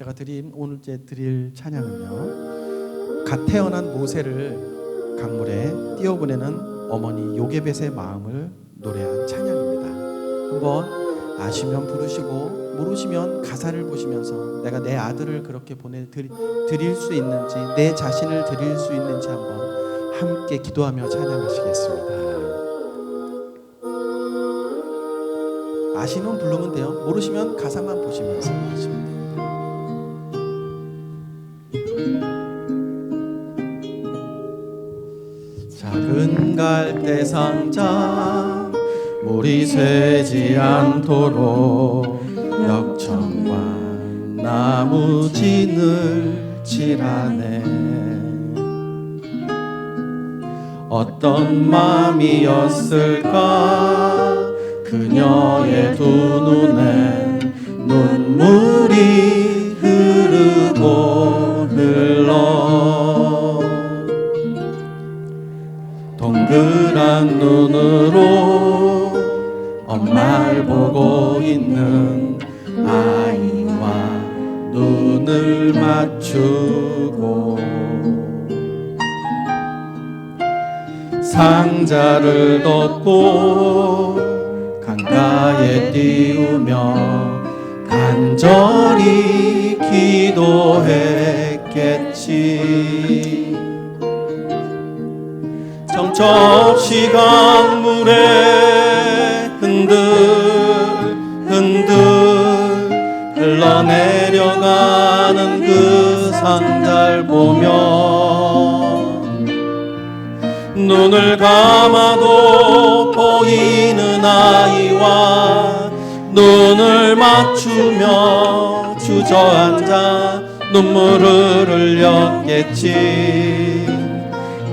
제가 드림 오늘 제 드릴 찬양은요. 갓 태어난 모세를 강물에 띄워보내는 어머니 요게벳의 마음을 노래한 찬양입니다. 한번 아시면 부르시고 모르시면 가사를 보시면서 내가 내 아들을 그렇게 보내 드릴 수 있는지 내 자신을 드릴 수 있는지 한번 함께 기도하며 찬양하시겠습니다. 아시면 부르면 돼요. 모르시면 가사만 보시면서 하시면 됩니 상자 물이 새지 않도록 역청과 나무 진을 칠하네. 어떤 마음이었을까? 그녀의 두 눈에 눈물이 동그란 눈으로 엄마를 보고 있는 아이와 눈을 맞추고 상자를 덮고 강가에 띄우며 간절히 기도했겠지 정처 없이 강물에 흔들 흔들. 흘러내려가는 그 상자를 보며 눈을 감아도 보이는 아이와 눈을 맞추며 주저앉아 눈물을 흘렸겠지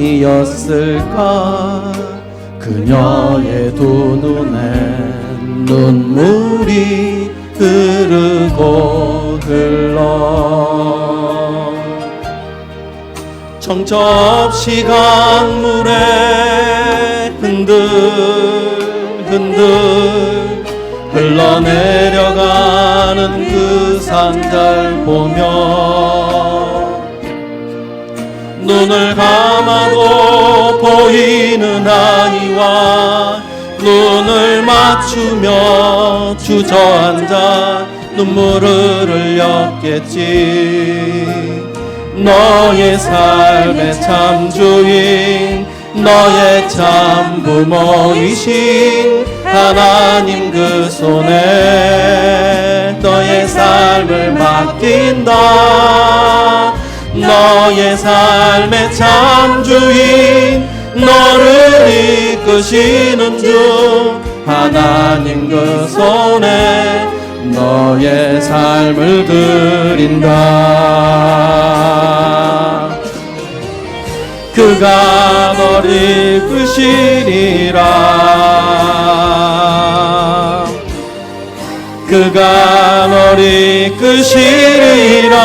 마음이었을까? 그녀의 두 눈에 눈물이 흐르고 흘러. 정처없이 강물에 흔들 흔들 흘러내려가는 그 상자를 보며 눈을 감아도 보이는 아이와 눈을 맞추며 주저앉아 눈물을 흘렸겠지. 너의 삶의 참 주인 너의 참 부모이신 하나님 그 손에 너의 삶을 맡긴다 너의 삶의 참 주인 너를 이끄시는 주 하나님 그 손에 너의 삶을 드린다. 그가 너를 이끄시리라. 그가 너를 이끄시리라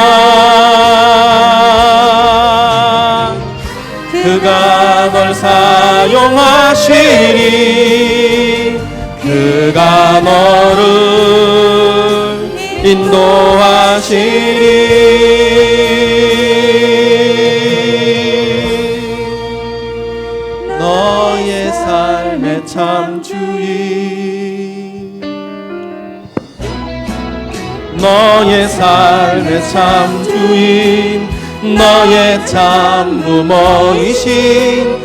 널 사용하시리. 그가 너를 인도하시리. 너의 삶의 참 주인. 너의 삶의 참 주인. 너의 참 부모이신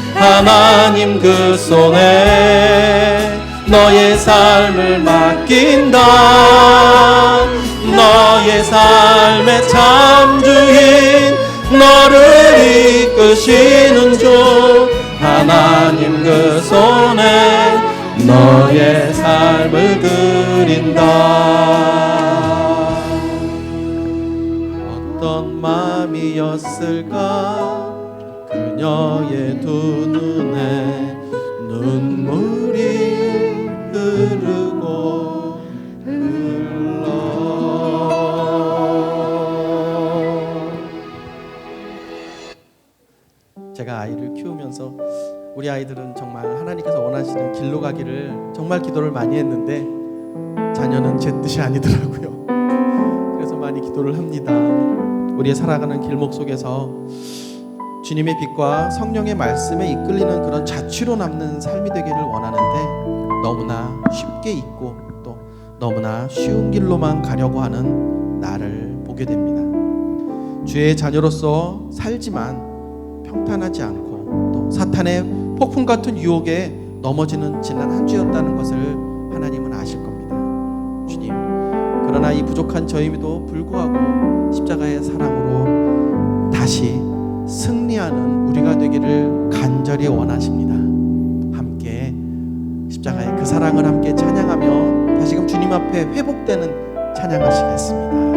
하나님 그 손에 너의 삶을 맡긴다. 너의 삶의 참 주인 너를 이끄시는 주 하나님 그 손에 너의 삶을 드린다. 어떤 마음이었을까? 그녀의 두 우리 아이들은 정말 하나님께서 원하시는 길로 가기를 정말 기도를 많이 했는데 자녀는 제 뜻이 아니더라고요. 그래서 많이 기도를 합니다. 우리의 살아가는 길목 속에서 주님의 빛과 성령의 말씀에 이끌리는 그런 자취로 남는 삶이 되기를 원하는데 너무나 쉽게 잊고 또 너무나 쉬운 길로만 가려고 하는 나를 보게 됩니다. 주의 자녀로서 살지만 평탄하지 않고 또 사탄의 폭풍 같은 유혹에 넘어지는 지난 한 주였다는 것을 하나님은 아실 겁니다. 주님, 그러나 이 부족한 저임에도 불구하고 십자가의 사랑으로 다시 승리하는 우리가 되기를 간절히 원하십니다. 함께 십자가의 그 사랑을 함께 찬양하며 다시금 주님 앞에 회복되는 찬양하시겠습니다.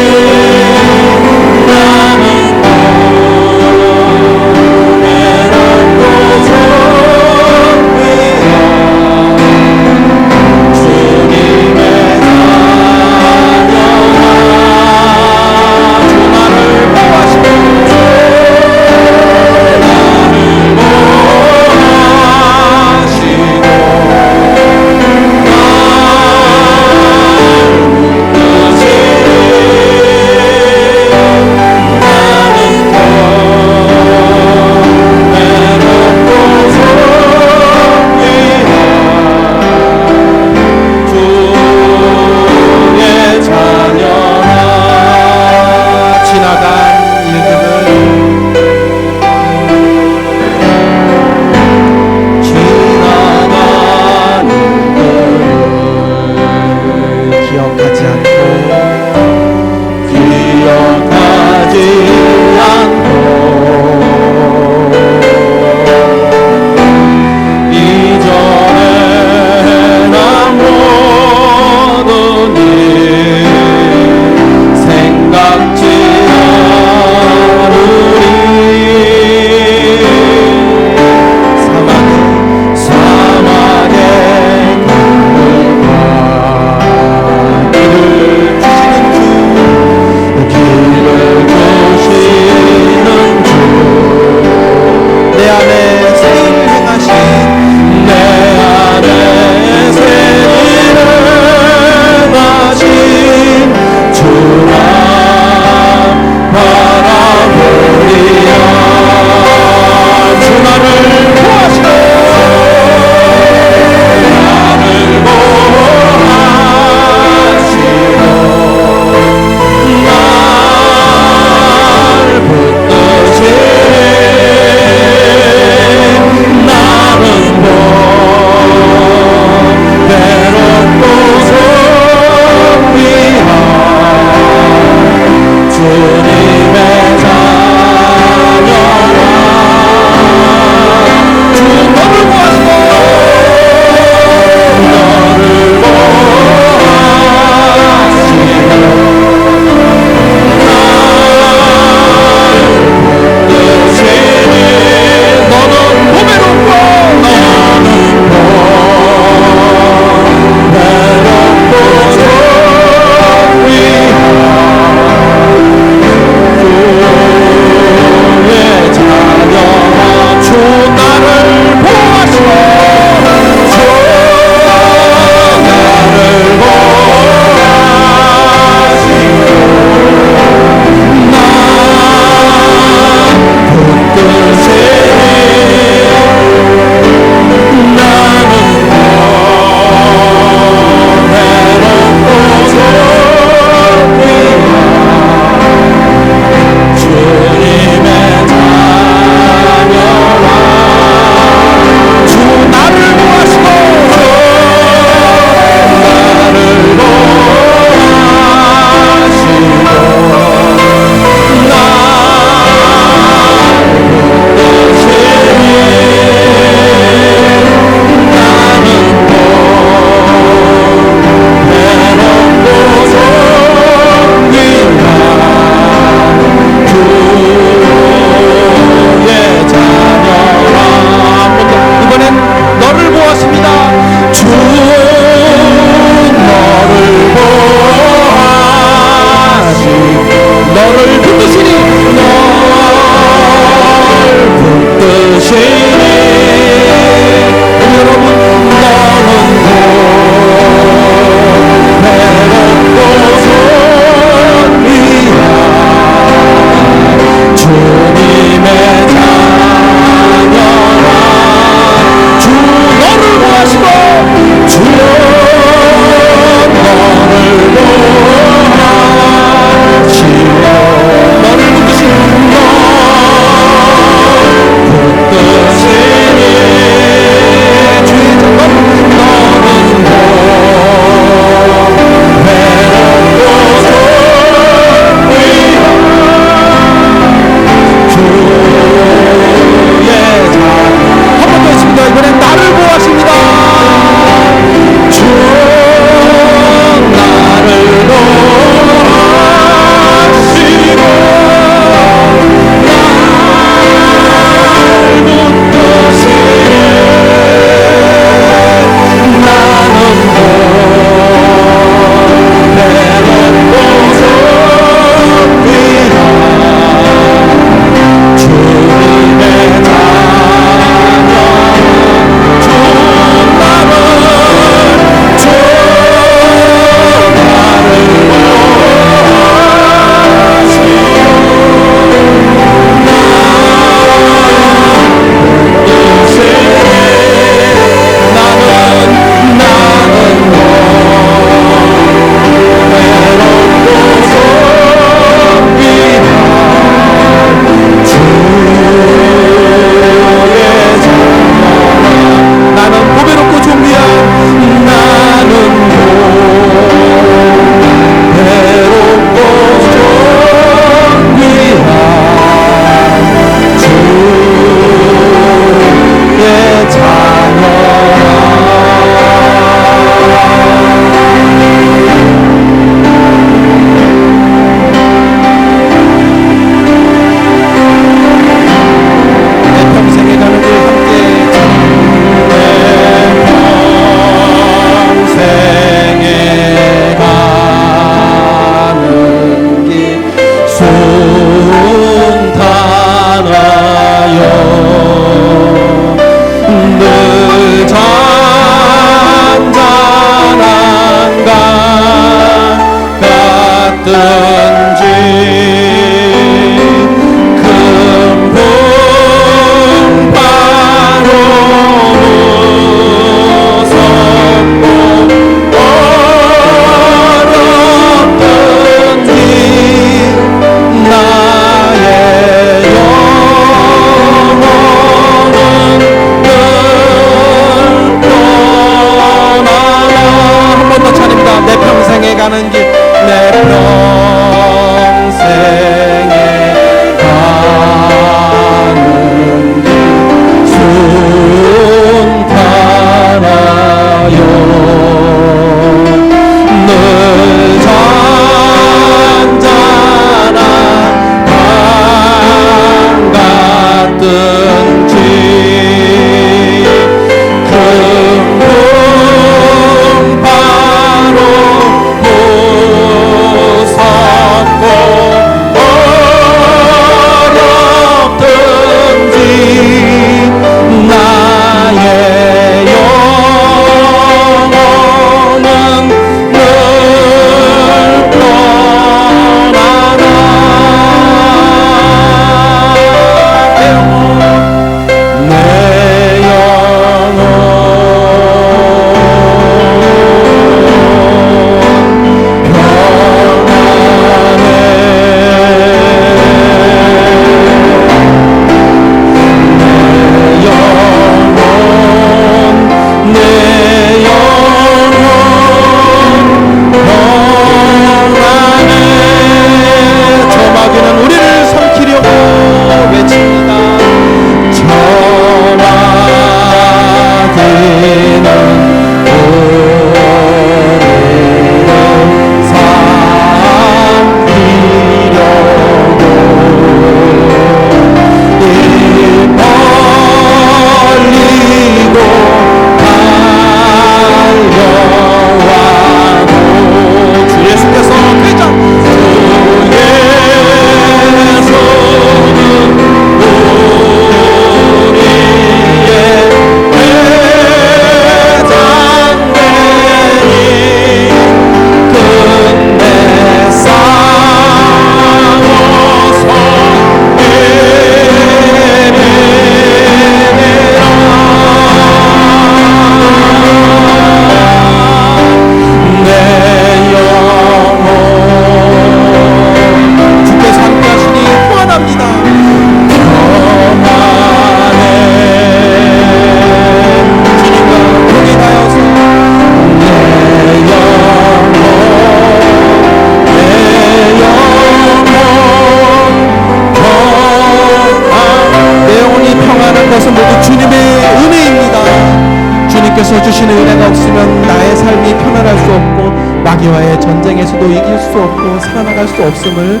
주님께서 주시는 은혜가 없으면 나의 삶이 편안할 수 없고 마귀와의 전쟁에서도 이길 수 없고 살아나갈 수 없음을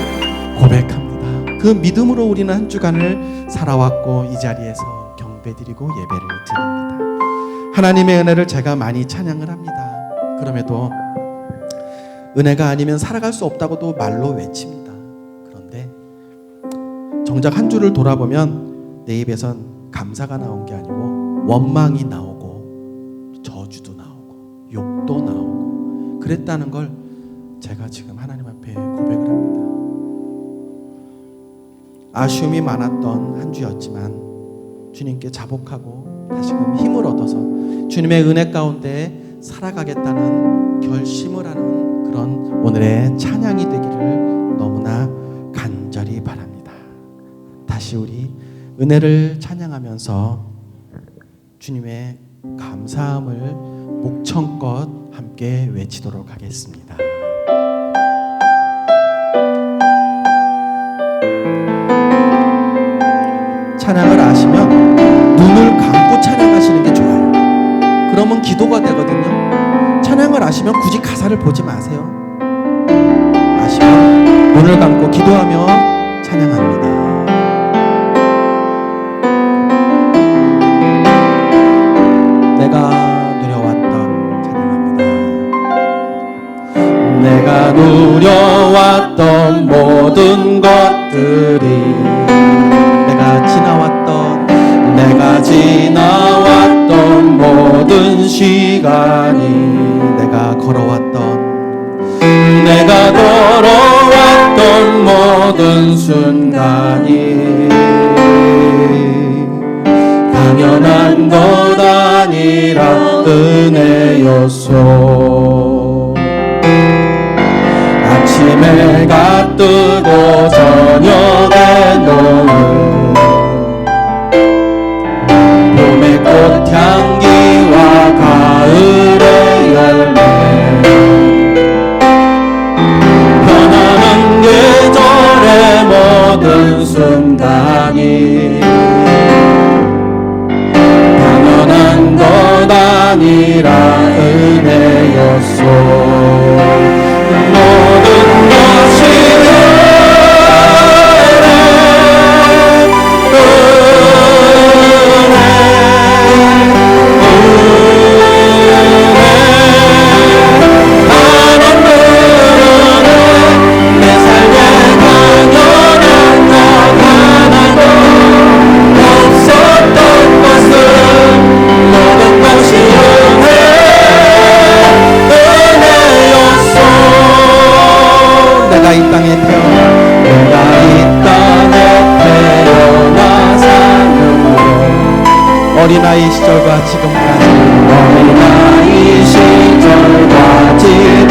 고백합니다. 그 믿음으로 우리는 한 주간을 살아왔고 이 자리에서 경배드리고 예배를 드립니다. 하나님의 은혜를 제가 많이 찬양을 합니다. 그럼에도 은혜가 아니면 살아갈 수 없다고도 말로 외칩니다. 그런데 정작 한 주를 돌아보면 내 입에선 감사가 나온 게 아니고 원망이 나오 그랬다는 걸 제가 지금 하나님 앞에 고백을 합니다. 아쉬움이 많았던 한 주였지만 주님께 자복하고 다시금 힘을 얻어서 주님의 은혜 가운데 살아가겠다는 결심을 하는 그런 오늘의 찬양이 되기를 너무나 간절히 바랍니다. 다시 우리 은혜를 찬양하면서 주님의 감사함을 목청껏 함께 외치도록 하겠습니다. 찬양을 아시면 눈을 감고 찬양하시는 게 좋아요. 그러면 기도가 되거든요. 찬양을 아시면 굳이 가사를 보지 마세요. 아시면 눈을 감고 기도하며 찬양합니다. 내가 누려왔던 모든 것들이 내가 지나왔던 내가 지나왔던 모든 시간이 내가 걸어왔던 내가 걸어왔던 모든 순간이 당연한 것 아니라 은혜였소. 해가 뜨고 저녁에 노을 봄의 꽃향기와 가을의 열매 변하는 계절의 모든 순간이 당연한 것 아니라 은혜였소. 땅에 태어나 내가 이 땅에 태어나 삶으로 어린아이 시절과 지금까지 어린아이 시절과 지금까지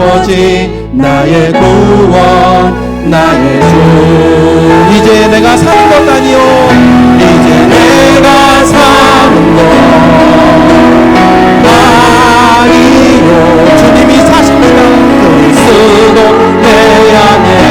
아버지 나의 구원 나의 주 이제 내가 사는 것 아니요. 이제 내가 사는 것 아니요. 주님이 사십니다. 그리스도 내 안에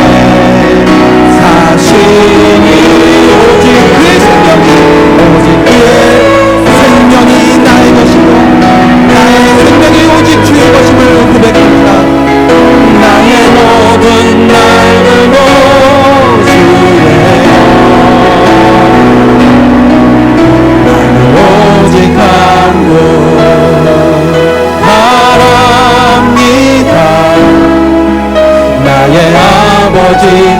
Jesus.